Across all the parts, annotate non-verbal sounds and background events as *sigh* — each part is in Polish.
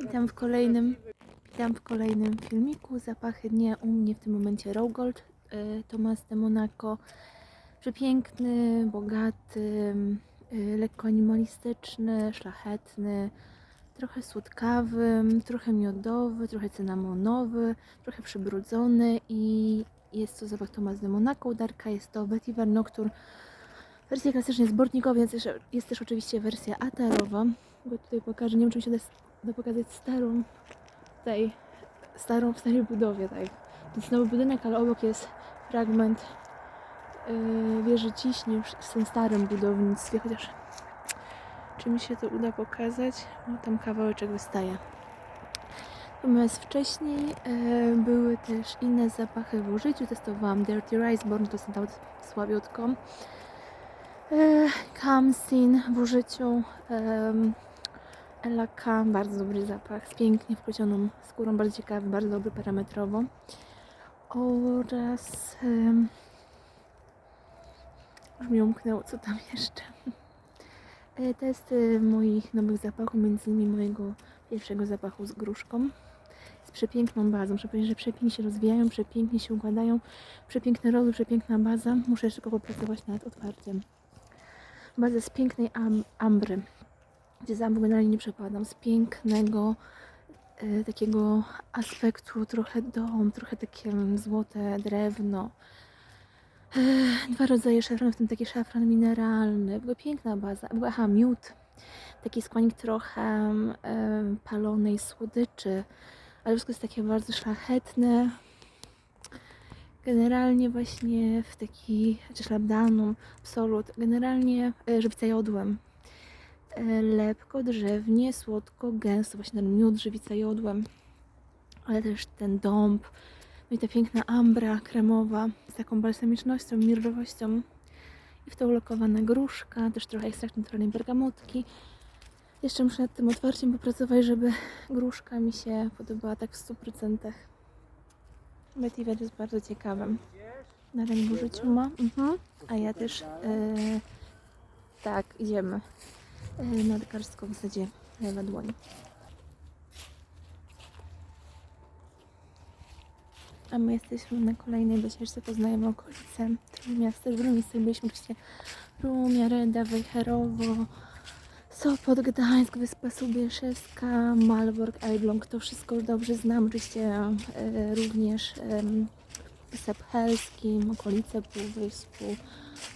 Witam w kolejnym, witam w kolejnym filmiku. Zapachy dnia u mnie w tym momencie Rowgold, y, Tomas de Monaco. Przepiękny, bogaty, y, lekko animalistyczny, szlachetny, trochę słodkawy, trochę miodowy, trochę cynamonowy, trochę przybrudzony i jest to zapach Tomas de Monaco. Darka jest to Vetiver Nocturne. Wersja klasycznie zbornikowa, więc jest też oczywiście wersja atarowa. Go tutaj pokażę. Nie wiem, czy mi się da pokazać starą tutaj, starą w starej budowie, tak. To jest nowy budynek, ale obok jest fragment yy, wieży ciśni już w tym starym budownictwie, chociaż czy mi się to uda pokazać? No tam kawałeczek wystaje. Natomiast wcześniej e, były też inne zapachy w użyciu. Testowałam Dirty Rice, Born to są tam słabiutko. E, Kamsin w użyciu. Em, Elaka, bardzo dobry zapach, z pięknie wplecioną skórą, bardzo ciekawy, bardzo dobry parametrowo. Oraz em, już mi umknęło, co tam *laughs* jeszcze. E, Testy moich nowych zapachów, między innymi mojego pierwszego zapachu z gruszką. Z przepiękną bazą. Że przepięknie się rozwijają, przepięknie się układają. Przepiękne rozy, przepiękna baza. Muszę jeszcze popracować nad otwarciem. Baza z pięknej am ambry gdzie za generalnie nie przepadam, z pięknego e, takiego aspektu, trochę dom, trochę takie mm, złote drewno. E, dwa rodzaje szafranu, w tym taki szafran mineralny. Była piękna baza. Była aha, miód. Taki skłanik trochę e, palonej słodyczy, ale wszystko jest takie bardzo szlachetne. Generalnie właśnie w taki, czy szlabdanum, absolut, generalnie e, żywica jodłem lepko, drzewnie, słodko, gęsto, właśnie ten miód, żywica jodłem, ale też ten dąb, no i ta piękna ambra kremowa z taką balsamicznością, mirrowością i w to ulokowana gruszka, też trochę ekstraktu naturalnej bergamotki. Jeszcze muszę nad tym otwarciem popracować, żeby gruszka mi się podobała tak w 100%. Vetiver jest bardzo ciekawym. Na rynku życiu ma, mhm. a ja też, e, tak, idziemy e, nadgarską w zasadzie lewa dłoń. A my jesteśmy na kolejnej wycieczce, poznajemy okolice Trójmiasta. W miejscach byliśmy oczywiście Rumia, Reda, Wejherowo, Sopot, Gdańsk, Wyspa Subieszewska, Malbork, Elbląg. To wszystko dobrze znam. Oczywiście e, również em, Wysep Helskim, okolice Półwyspu,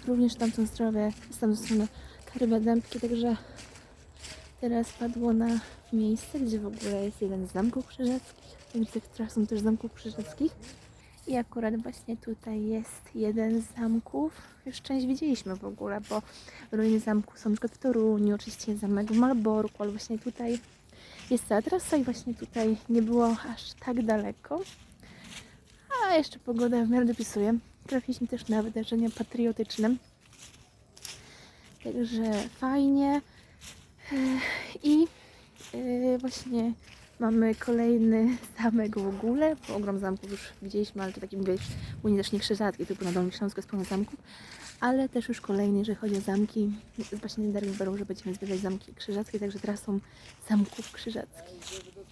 również tamtą stronę, z tamtą stronę Karyba Dębki, także teraz padło na miejsce, gdzie w ogóle jest jeden z zamków krzyżackich. W tych których są też zamków krzyżackich. I akurat właśnie tutaj jest jeden z zamków. Już część widzieliśmy w ogóle, bo ruiny zamku są przykład w Toruniu, oczywiście zamek w Malborku, ale właśnie tutaj jest cała trasa i właśnie tutaj nie było aż tak daleko. A jeszcze pogoda w miarę dopisuje. Trafiliśmy też na wydarzenia patriotyczne. Także fajnie. I yy, właśnie mamy kolejny *laughs* zamek w ogóle, bo ogrom zamków już widzieliśmy, ale to taki mówię, u też nie krzyżatki, typu na Dolnym Śląsku jest pełno zamków, ale też już kolejny, jeżeli chodzi o zamki, właśnie wybrał, że będziemy zwiedzać zamki krzyżackie, także teraz są zamków krzyżackich.